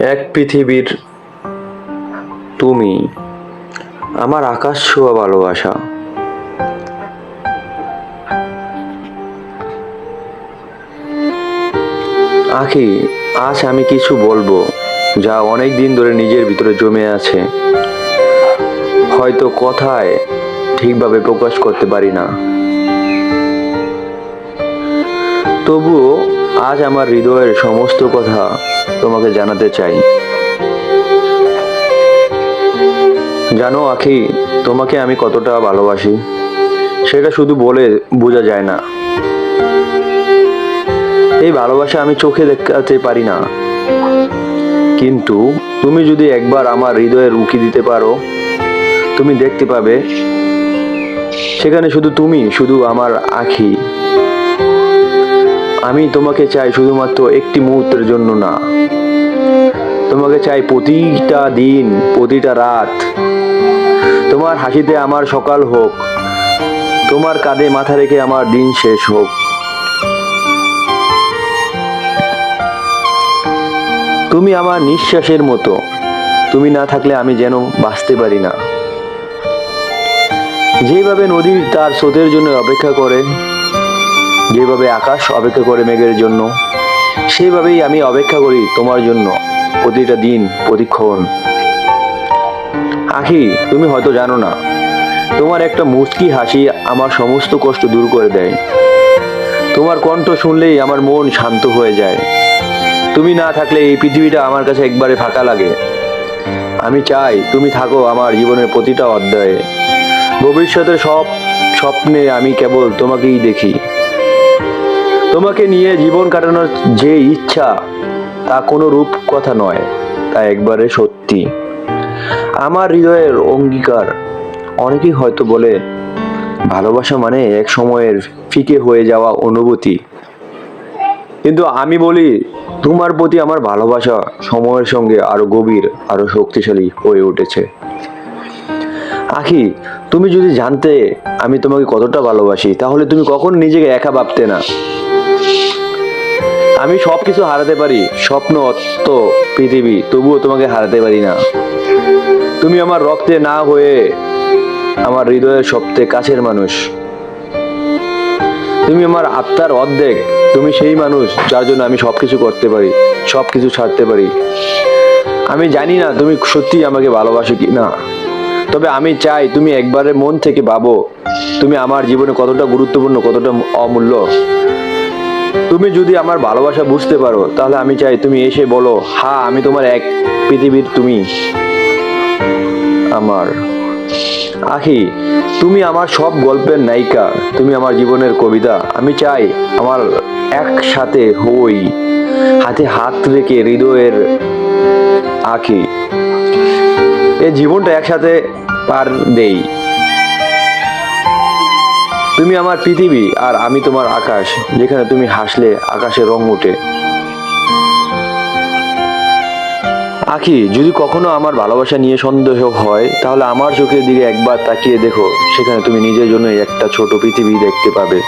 এক পৃথিবীর তুমি, আমার আকাশ ছোঁয়া ভালোবাসা। আখি, আজ আমি কিছু বলব যা অনেক দিন ধরে নিজের ভিতরে জমে আছে। হয়তো কথায় ঠিকভাবে প্রকাশ করতে পারি না। তবুও আজ আমার হৃদয়ের সমস্ত কথা তোমাকে জানাতে চাই। জানো আখি, তোমাকে আমি কতটা ভালোবাসি, সেটা শুধু বলে বোঝা যায় না। এই ভালোবাসা আমি চোখে দেখাতে পারি না। কিন্তু তুমি যদি একবার আমার হৃদয়ে উকি দিতে পারো, তুমি দেখতে পাবে, সেখানে শুধু তুমি, শুধু আমার আখি। আমি তোমাকে চাই শুধুমাত্র একটি মুহূর্তের জন্য না। তোমাকে চাই প্রতিটা দিন, প্রতিটা রাত। তোমার হাসিতে আমার সকাল হোক, তোমার কাঁধে মাথা রেখে আমার দিন শেষ হোক। তুমি আমার নিঃশ্বাসের মতো, তুমি না থাকলে আমি যেন বাঁচতে পারি না। যেভাবে নদীর তার স্রোতের জন্য অপেক্ষা করে যেভাবে আকাশ অপেক্ষা করে মেঘের জন্য, সেইভাবেই আমি অপেক্ষা করি তোমার জন্য প্রতিটা দিন প্রতিক্ষণ। আখি, তুমি হয়তো জানো না, তোমার একটা মুচকি হাসি আমার সমস্ত কষ্ট দূর করে দেয়। তোমার কণ্ঠ শুনলেই আমার মন শান্ত হয়ে যায়। তুমি না থাকলে এই পৃথিবীটা আমার কাছে একবারে ফাঁকা লাগে। আমি চাই তুমি থাকো আমার জীবনের প্রতিটা অধ্যায়ে। ভবিষ্যতের সব স্বপ্নে আমি কেবল তোমাকেই দেখি। তোমাকে নিয়ে জীবন কাটানোর যে ইচ্ছা, তা কোনো রূপ কথা নয়, তা একবারে সত্যি। আমার হৃদয়ের অঙ্গীকার, অনেকেই হয়তো বলে, ভালোবাসা মানে এক সময়ের ফিকে হয়ে যাওয়া অনুভূতি। কিন্তু আমি বলি, তোমার প্রতি আমার ভালোবাসা সময়ের সঙ্গে আরও গভীর, আরও শক্তিশালী হয়ে উঠেছে। আখি, তুমি যদি জানতে আমি তোমাকে কতটা ভালোবাসি, তাহলে তুমি কখন নিজেকে একা ভাবতে না। আমি সব কিছু হারাতে পারি। স্বপ্ন অর্থ পৃথিবী, তবুও তোমাকে হারাতে পারি না। তুমি আমার রক্তে না হয়ে আমার হৃদয়ের সবচেয়ে কাছের মানুষ। তুমি আমার আত্মার অর্ধেক। তুমি সেই মানুষ যার জন্য আমি সবকিছু করতে পারি, সবকিছু ছাড়তে পারি। আমি জানি না তুমি সত্যি আমাকে ভালোবাসো কি না। তবে আমি চাই তুমি একবারে মন থেকে ভাবো, তুমি আমার জীবনে কতটা গুরুত্বপূর্ণ, কতটা অমূল্য। তুমি যদি আমার ভালোবাসা বুঝতে পারো, তাহলে আমি চাই তুমি এসে বলো হ্যাঁ আমি তোমার এক পৃথিবীর তুমি। আমার আখি, তুমি আমার সব গল্পের নায়িকা, তুমি আমার জীবনের কবিতা। আমি চাই আমার একসাথে হই, হাতে হাত রেখে হৃদয়ের আখি। এই জীবনটা একসাথে পার দেই। তুমি আমার পৃথিবী আর আমি তোমার আকাশ, যেখানে তুমি হাসলে আকাশে রং ওঠে। আখি, যদি কখনো আমার ভালোবাসা নিয়ে সন্দেহ হয়, তাহলে আমার চোখের দিকে একবার তাকিয়ে দেখো, সেখানে তুমি নিজের জন্য একটা ছোট পৃথিবী দেখতে পাবে।